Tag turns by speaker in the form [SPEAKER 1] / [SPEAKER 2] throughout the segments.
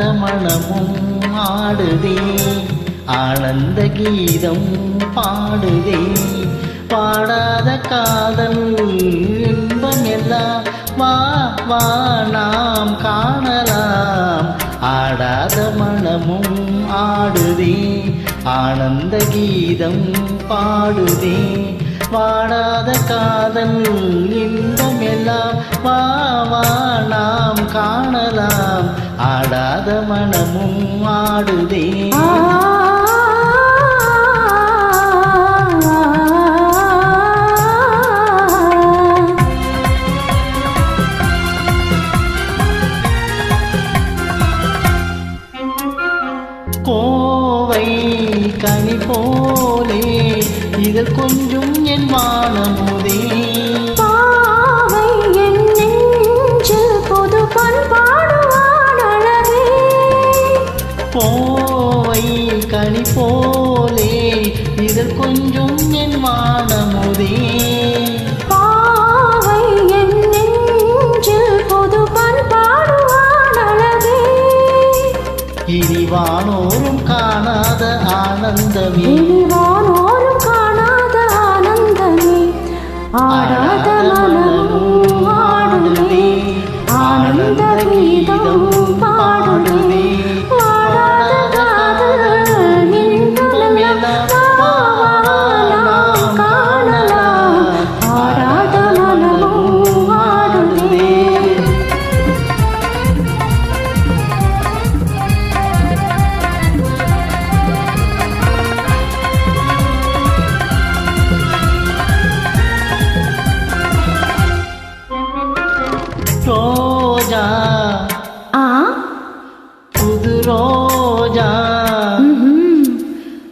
[SPEAKER 1] ஆடாத மனமும் ஆடுதே. ஆனந்த கீதம் பாடுதே. பாடாத காதல் இன்பம் எல்லாம் வா வா நாம் காணலாம். ஆடாத மனமும் ஆடுதே. ஆனந்த கீதம் பாடுதே. பாடாத காதல் இன்பம் ஆடாத. மனமும் ஆடுதே கோவை கனி போலே இதில் கொஞ்சம் என் வானமுதே. கனி போலே இதில் கொஞ்சம் என் வானமுதே.
[SPEAKER 2] பாவை என் நெஞ்சில் புது பண்பாடுவான் அழகே.
[SPEAKER 1] இனி வானோரும் காணாத ஆனந்தமே.
[SPEAKER 2] இனிவானோரும் காணாத ஆனந்தமே. ஆடாத மனமும் ஆடுதே ஆனந்த கீதம்
[SPEAKER 1] ரோஜா.
[SPEAKER 2] ஆ?
[SPEAKER 1] புது ரோஜா.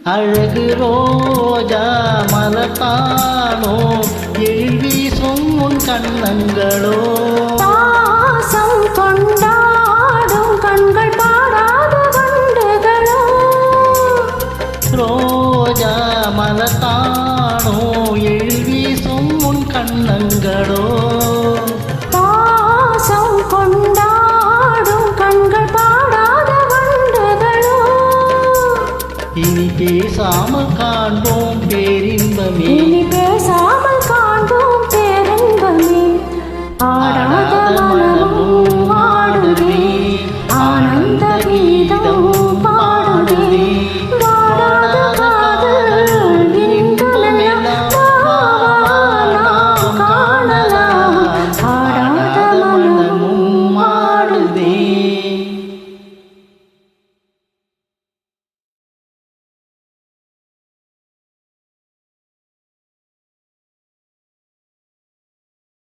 [SPEAKER 1] அழகு ரோஜா மலத்தானோ எழில் வீசும் உன் கண்ணங்களோ.
[SPEAKER 2] பாசம் கொண்டாடும் கண்கள் பாடாத வண்டுகளோ.
[SPEAKER 1] ரோஜா மலத்தானோ எழில் வீசும் உன் கண்ணங்களோ. இனி பேசாம காண்போம் பேரின்பமே.